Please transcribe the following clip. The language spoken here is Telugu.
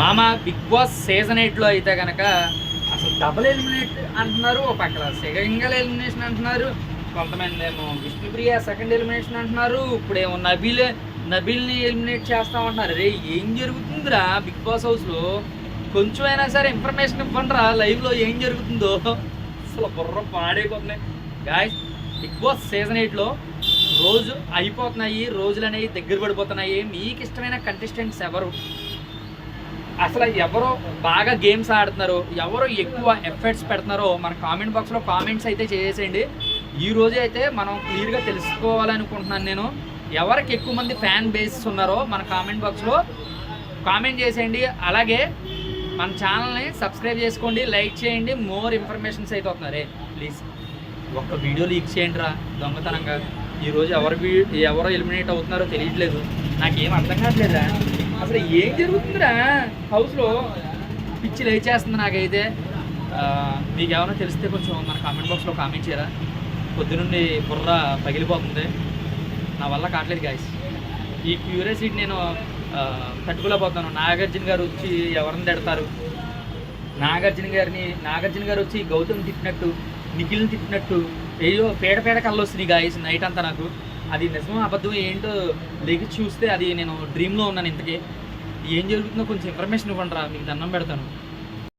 మామ బిగ్ బాస్ సీజన్ ఎయిట్లో అయితే కనుక అసలు డబుల్ ఎలిమినేట్ అంటున్నారు ఒక పక్కన సింగల్ ఎలిమినేషన్ అంటున్నారు కొంతమంది ఏమో విష్ణుప్రియ సెకండ్ ఎలిమినేషన్ అంటున్నారు ఇప్పుడేమో నబీల్ నబీల్ని ఎలిమినేట్ చేస్తామంటున్నారు రే ఏం జరుగుతుందిరా బిగ్ బాస్ హౌస్లో? కొంచెం అయినా సరే ఇన్ఫర్మేషన్ ఇవ్వండిరా లైవ్లో ఏం జరుగుతుందో. అసలు బుర్ర పాడైపోతున్నాయి గాయస్ బిగ్ బాస్ సీజన్ ఎయిట్లో రోజు అయిపోతున్నాయి రోజులు అనేవి దగ్గర పడిపోతున్నాయి. మీకు ఇష్టమైన కంటెస్టెంట్స్ ఎవరు? అసలు ఎవరు బాగా గేమ్స్ ఆడుతున్నారు ఎవరు ఎక్కువ ఎఫర్ట్స్ పెడుతున్నారో మన కామెంట్ బాక్స్లో కామెంట్స్ అయితే చేసేయండి ఈ రోజు అయితే మనం క్లియర్గా తెలుసుకోవాలనుకుంటున్నాను నేను. ఎవరికి ఎక్కువ మంది ఫ్యాన్ బేస్ ఉన్నారో మన కామెంట్ బాక్స్లో కామెంట్ చేసేయండి. అలాగే మన ఛానల్ని సబ్స్క్రైబ్ చేసుకోండి లైక్ చేయండి మోర్ ఇన్ఫర్మేషన్స్ అయితే వస్తున్నారే ప్లీజ్ ఒక్క వీడియో లీక్ చేయండి రా దొంగతనంగా. ఈరోజు ఎవరు ఎవరో ఎలిమినేట్ అవుతున్నారో తెలియట్లేదు. నాకేం అర్థం కావట్లేదా అసలు ఏం జరుగుతుందిరా? హౌస్లో పిచ్చి లేచేస్తుంది నాకైతే. మీకు ఏమైనా తెలిస్తే కొంచెం మన కామెంట్ బాక్స్లో కామెంట్ చేయరా? పొద్దునుండి బుర్ర పగిలిపోతుంది. నా వల్ల కావట్లేదు గాయస్ ఈ క్యూరియాసిటీ నేను తట్టుకోలేకపోతాను నాగార్జున గారు వచ్చి ఎవరిని తిడతారు? నాగార్జున గారిని నాగార్జున గారు వచ్చి గౌతమ్ తిట్టినట్టు నిఖిల్ని తిట్టినట్టు ఏయో పేడ పేడ కళ్ళు వస్తున్నాయి గాయస్ నైట్ అంతా నాకు. అది నిజమో అబద్ధం ఏంటో లేకి చూస్తే అది నేను డ్రీమ్లో ఉన్నాను ఇంతకీ. ఏం జరుగుతుందో కొంచెం ఇన్ఫర్మేషన్ ఇవ్వండి రా మీకు దండం పెడతాను.